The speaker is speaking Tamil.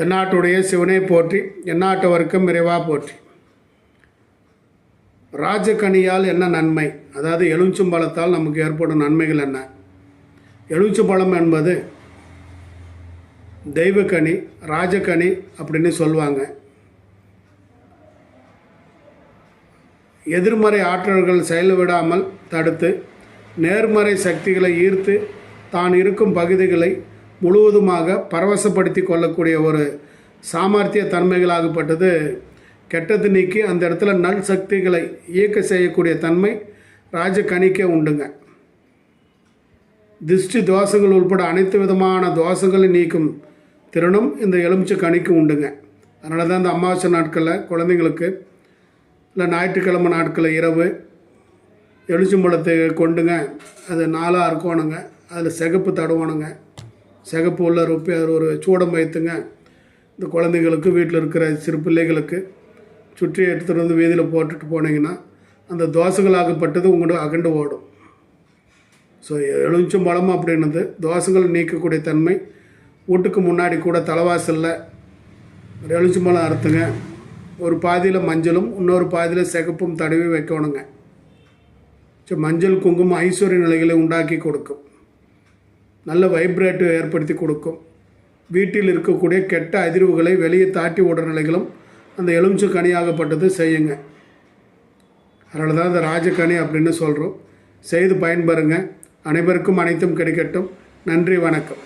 தென்னாட்டுடைய சிவனை போற்றி எந்நாட்டவருக்கும் விரைவாக போற்றி. ராஜகனியால் என்ன நன்மை? அதாவது எலுமிச்சம்பழத்தால் நமக்கு ஏற்படும் நன்மைகள் என்ன? எலுமிச்சம்பழம் என்பது தெய்வக்கனி ராஜகனி அப்படின்னு சொல்லுவாங்க. எதிர்மறை ஆற்றல்கள் செயல்விடாமல் தடுத்து நேர்மறை சக்திகளை ஈர்த்து தான் இருக்கும் பகுதிகளை முழுவதுமாக பரவசப்படுத்தி கொள்ளக்கூடிய ஒரு சாமர்த்திய தன்மைகளாகப்பட்டது கெட்டது நீக்கி அந்த இடத்துல நல் சக்திகளை இயக்க செய்யக்கூடிய தன்மை ராஜகணிக்க உண்டுங்க. திருஷ்டி தோஷங்கள் உட்பட அனைத்து விதமான தோஷங்களை நீக்கும் திறனும் இந்த எலுமிச்சை கணிக்கு உண்டுங்க. அதனால தான் இந்த அமாவாசை நாட்களில் குழந்தைங்களுக்கு இல்லை ஞாயிற்றுக்கிழமை நாட்களில் இரவு எலுமிச்சம்பழத்தை கொண்டுங்க. அது நாலாக இருக்கணுங்க அதில் சிகப்பு தடவணுங்க. சிகப்பு உள்ள ரொப்பி அதில் ஒரு சூடம் வைத்துங்க. இந்த குழந்தைங்களுக்கு வீட்டில் இருக்கிற சிறு பிள்ளைகளுக்கு சுற்றி எடுத்துகிட்டு வந்து வீதியில் போட்டுட்டு போனீங்கன்னா அந்த தோசைகளாகப்பட்டது உங்களோட அகண்டு ஓடும். ஸோ எலுமிச்சம் பழம் அப்படின்னது தோசைகள் நீக்கக்கூடிய தன்மை வீட்டுக்கு முன்னாடி கூட தலைவாசலில் ஒரு எலுமிச்சம்பழம் அறுத்துங்க. ஒரு பாதியில் மஞ்சளும் இன்னொரு பாதியில் சிகப்பும் தடவி வைக்கணுங்க. ஸோ மஞ்சள் குங்குமம் ஐஸ்வர்ய நிலைகளை உண்டாக்கி கொடுக்கும். நல்ல வைப்ரேட்டு ஏற்படுத்தி கொடுக்கும். வீட்டில் இருக்கக்கூடிய கெட்ட அதிர்வுகளை வெளியே தாட்டி விடுற நிலைகளும் அந்த எலுமிச்சு கனியாகப்பட்டது செய்யுங்க. அதனால தான் இந்த ராஜகனி அப்படின்னு சொல்கிறோம் செய்து பயன்பெறுங்க. அனைவருக்கும் அனைத்தும் கிடைக்கட்டும். நன்றி வணக்கம்.